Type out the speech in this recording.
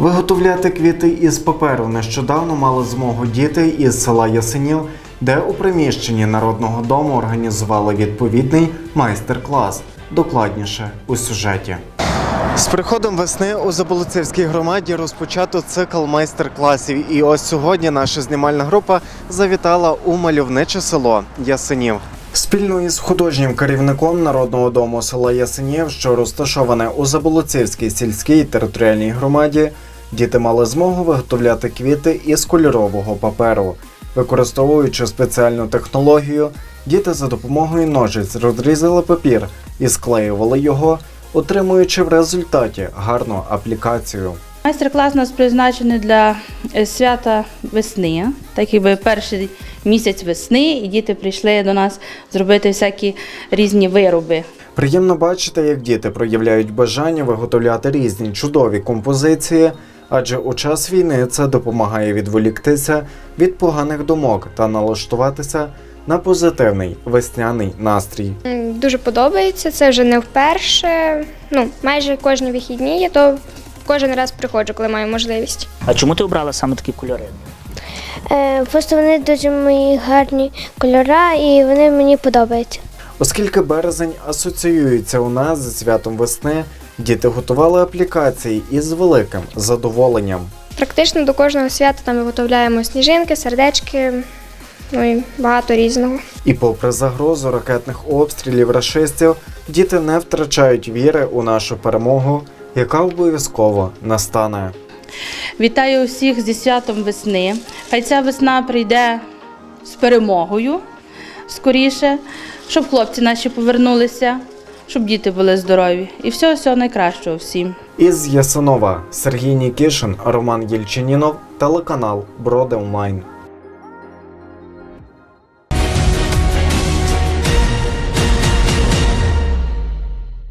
Виготовляти квіти із паперу нещодавно мали змогу діти із села Ясенів, де у приміщенні народного дому організували відповідний майстер-клас. Докладніше у сюжеті. З приходом весни у Заболоцівській громаді розпочато цикл майстер-класів. І ось сьогодні наша знімальна група завітала у мальовниче село Ясенів. Спільно із художнім керівником народного дому села Ясенів, що розташоване у Заболоцівській сільській територіальній громаді, діти мали змогу виготовляти квіти із кольорового паперу. Використовуючи спеціальну технологію, діти за допомогою ножиць розрізали папір і склеювали його, отримуючи в результаті гарну аплікацію. Майстер-клас у нас призначений для е, свята весни, так якби перший місяць весни, і діти прийшли до нас зробити всякі різні вироби. Приємно бачити, як діти проявляють бажання виготовляти різні чудові композиції, адже у час війни це допомагає відволіктися від поганих думок та налаштуватися на позитивний весняний настрій. Дуже подобається. Це вже не вперше. Ну, майже кожні вихідні. Я то кожен раз приходжу, коли маю можливість. А чому ти обрала саме такі кольори? Е, Просто вони дуже мої гарні кольори і вони мені подобаються. Оскільки березень асоціюється у нас зі святом весни, діти готували аплікації із великим задоволенням. Практично до кожного свята там виготовляємо сніжинки, сердечки, ну і багато різного. І попри загрозу ракетних обстрілів рашистів, діти не втрачають віри у нашу перемогу, яка обов'язково настане. Вітаю усіх зі святом весни. Хай ця весна прийде з перемогою скоріше, щоб хлопці наші повернулися, щоб діти були здорові. І всього всього найкращого всім. Із Ясинова Сергій Нікішин, Роман Єльчинінов, телеканал Броди Онлайн.